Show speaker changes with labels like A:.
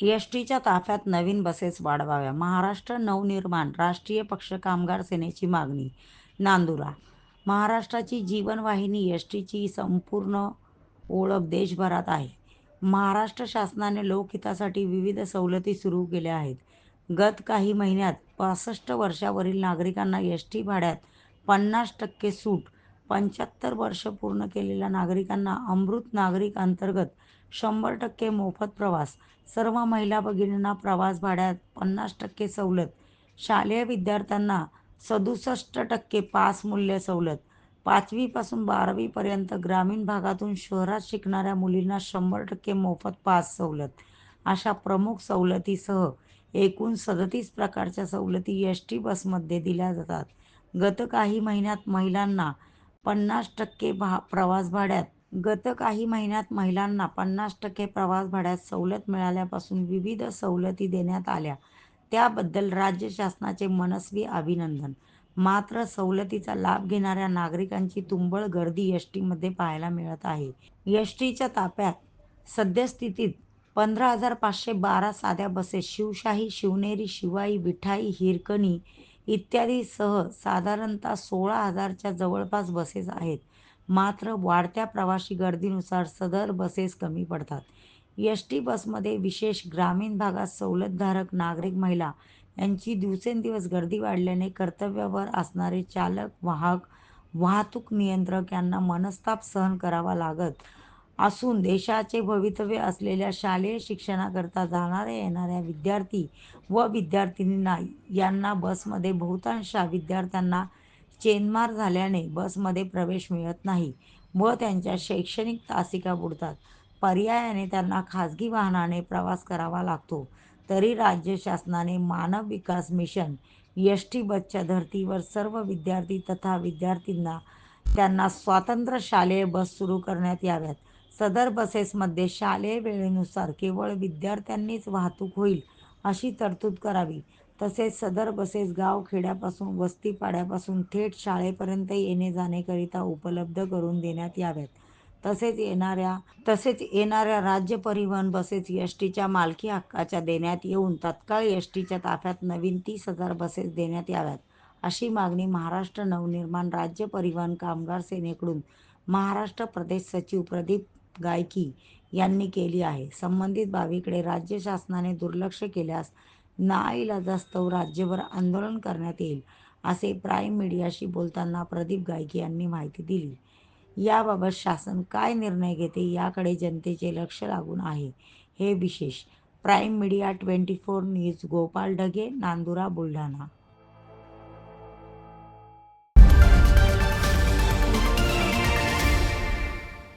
A: एसटीच्या ताफ्यात नवीन बसेस वाढवाव्या, महाराष्ट्र नवनिर्माण राष्ट्रीय पक्ष कामगार सेनेची मागणी, नांदुरा महाराष्ट्राची जीवनवाहिनी एसटीची संपूर्ण ओळख देशभरात आहे. महाराष्ट्र शासनाने लोकहितासाठी विविध सवलती सुरू केल्या आहेत. गत काही महिन्यात पासष्ट वर्षावरील नागरिकांना एसटी भाड्यात पन्नास टक्के सूट, पंच्याहत्तर वर्ष पूर्ण केलेल्या नागरिकांना अमृत नागरिक अंतर्गत शंभर टक्के मोफत प्रवास, सर्व महिला भगिनींना प्रवास भाड्यात पन्नास टक्के सवलत, शालेय विद्यार्थ्यांना सदुसष्ट टक्के पास मूल्य सवलत, पाचवीपासून बारावीपर्यंत ग्रामीण भागातून शहरात शिकणाऱ्या मुलींना शंभर टक्के मोफत पास सवलत. अशा प्रमुख सवलतीसह एकूण सदतीस प्रकारच्या सवलती एसटी बसमध्ये दिल्या जातात. गत काही महिन्यात महिलांना पन्नास टक्के प्रवास भाड्यात गत काही महिन्यात महिलांना पन्नास टक्के प्रवास भाड्यात सवलत मिळाल्यापासून विविध सवलती देण्यात आल्या त्याबद्दल राज्य शासनाचे मनस्वी अभिनंदन. मात्र सवलतीचा लाभ घेणाऱ्या नागरिकांची तुंबळ गर्दी एसटीमध्ये पाहायला मिळत आहे. एसटीच्या ताफ्यात सद्यस्थितीत पंधरा हजार पाचशे बारा साध्या बसेस शिवशाही, शिवनेरी, शिवाई, विठाई, हिरकणी इत्यादीसह साधारणतः सोळा हजारच्या जवळपास बसेस आहेत. मात्र वाढत्या प्रवाशी गर्दीनुसार सदर बसेस कमी पडतात. एसटी बसमध्ये विशेष ग्रामीण भागात सवलतधारक नागरिक महिला यांची दिवसेंदिवस गर्दी वाढल्याने कर्तव्यावर असणारे चालक, वाहक, वाहतूक नियंत्रक यांना मनस्ताप सहन करावा लागत असून देशाचे भवितव्य असलेल्या शालेय शिक्षणाकरता जाणाऱ्या-येणाऱ्या विद्यार्थी व विद्यार्थिनींना यांना बसमध्ये बहुतांश विद्यार्थ्यांना चेनमार झाल्याने बसमध्ये प्रवेश मिळत नाही व त्यांच्या शैक्षणिक तासिका बुडतात. पर्यायाने त्यांना खाजगी वाहनाने प्रवास करावा लागतो. तरी राज्य शासनाने मानव विकास मिशन एसटी बसच्या धर्तीवर सर्व विद्यार्थी तथा विद्यार्थींना त्यांना स्वातंत्र्य शालेय बस सुरू करण्यात याव्यात. सदर बसेसमध्ये शालेय वेळेनुसार केवळ विद्यार्थ्यांनीच वाहतूक होईल अशी तरतूद करावी. तसेच सदर बसेस गाव-खेड्यापासून, वस्ती-पाड्यापासून थेट शाळेपर्यंत येणे जाणेकरिता उपलब्ध करून देण्यात याव्यात. तसेच येणाऱ्या तसेच येणाऱ्या राज्य परिवहन बसेस एसटीच्या मालकी हक्काच्या देण्यात येऊन तत्काळ एसटीच्या ताफ्यात नवीन तीस हजार बसेस देण्यात याव्यात अशी मागणी महाराष्ट्र नवनिर्माण राज्य परिवहन कामगार सेनेकडून महाराष्ट्र प्रदेश सचिव प्रदीप गायकी यांनी केली आहे. संबंधित बाबीकडे राज्य शासनाने दुर्लक्ष केल्यास नाईलाजास्तव राज्यभर आंदोलन करण्यात येईल असे प्राईम मीडियाशी बोलताना प्रदीप गायकी यांनी माहिती दिली. याबाबत शासन काय निर्णय घेते याकडे जनतेचे लक्ष लागून आहे हे विशेष. Prime media twenty four news Gopal Dhage, Nandura, Buldhana.